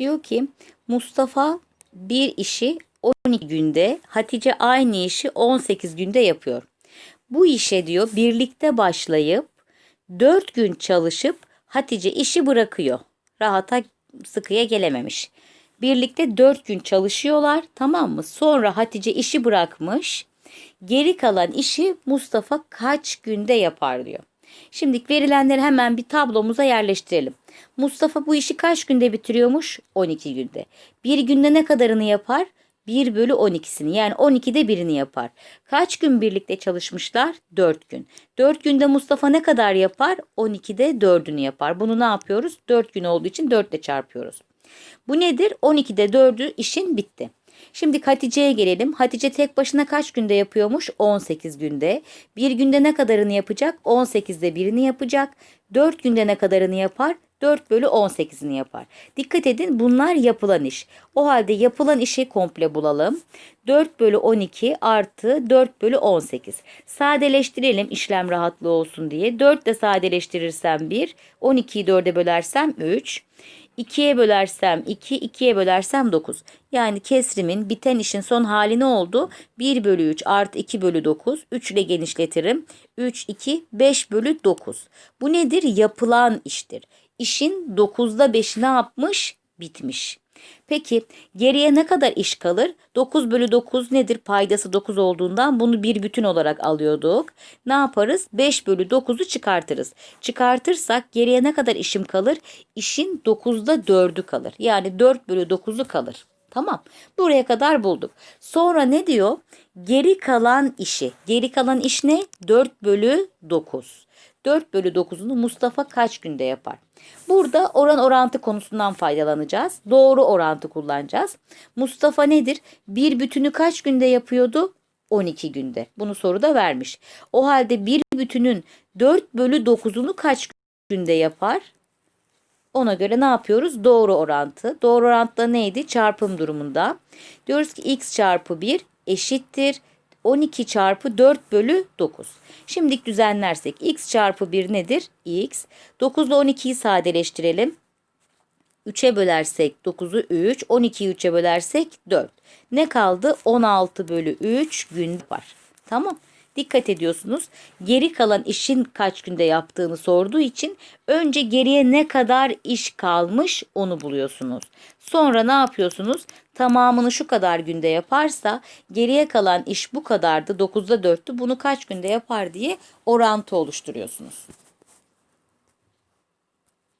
Diyor ki Mustafa bir işi 12 günde, Hatice aynı işi 18 günde yapıyor. Bu işe diyor birlikte başlayıp 4 gün çalışıp Hatice işi bırakıyor. Rahata sıkıya gelememiş. Birlikte 4 gün çalışıyorlar tamam mı? Sonra Hatice işi bırakmış. Geri kalan işi Mustafa kaç günde yapar diyor. Şimdi verilenleri hemen bir tablomuza yerleştirelim. Mustafa bu işi kaç günde bitiriyormuş? 12 günde. Bir günde ne kadarını yapar? 1 bölü 12'sini yani 12'de birini yapar. Kaç gün birlikte çalışmışlar? 4 gün. 4 günde Mustafa ne kadar yapar? 12'de 4'ünü yapar. Bunu ne yapıyoruz? 4 gün olduğu için 4 ile çarpıyoruz. Bu nedir? 12'de 4'ü işin bitti. Şimdi Hatice'ye gelelim. Hatice tek başına kaç günde yapıyormuş? 18 günde. Bir günde ne kadarını yapacak? 18'de birini yapacak. 4 günde ne kadarını yapar? 4 bölü 18'ini yapar. Dikkat edin bunlar yapılan iş. O halde yapılan işi komple bulalım. 4 bölü 12 artı 4 bölü 18. Sadeleştirelim işlem rahatlığı olsun diye. 4 de sadeleştirirsem 1. 12'yi 4'e bölersem 3. 2'ye bölersem 2, 2'ye bölersem 9. Yani kesrimin biten işin son hali ne oldu? 1 bölü 3 artı 2 bölü 9. 3 ile genişletirim. 3, 2, 5 bölü 9. Bu nedir? Yapılan iştir. İşin 9'da 5'i ne yapmış? Bitmiş. Peki geriye ne kadar iş kalır? 9 bölü 9 nedir? Paydası 9 olduğundan bunu bir bütün olarak alıyorduk. Ne yaparız? 5 bölü 9'u çıkartırız. Çıkartırsak geriye ne kadar işim kalır? İşin 9'da 4'ü kalır. Yani 4 bölü 9'u kalır. Tamam. Buraya kadar bulduk. Sonra ne diyor? Geri kalan işi. Geri kalan iş ne? 4 bölü 9. 4 bölü 9'unu Mustafa kaç günde yapar? Burada oran orantı konusundan faydalanacağız. Doğru orantı kullanacağız. Mustafa nedir? Bir bütünü kaç günde yapıyordu? 12 günde. Bunu soruda vermiş. O halde bir bütünün 4 bölü 9'unu kaç günde yapar? Ona göre ne yapıyoruz? Doğru orantı. Doğru orantıda neydi? Çarpım durumunda. Diyoruz ki x çarpı 1 eşittir 12 çarpı 4 bölü 9. Şimdi düzenlersek x çarpı 1 nedir? x. 9 ile 12'yi sadeleştirelim. 3'e bölersek 9'u 3, 12'yi 3'e bölersek 4. Ne kaldı? 16 bölü 3 gün var. Tamam. Dikkat ediyorsunuz. Geri kalan işin kaç günde yaptığını sorduğu için önce geriye ne kadar iş kalmış onu buluyorsunuz. Sonra ne yapıyorsunuz? Tamamını şu kadar günde yaparsa geriye kalan iş bu kadardı 9'da 4'tü bunu kaç günde yapar diye orantı oluşturuyorsunuz.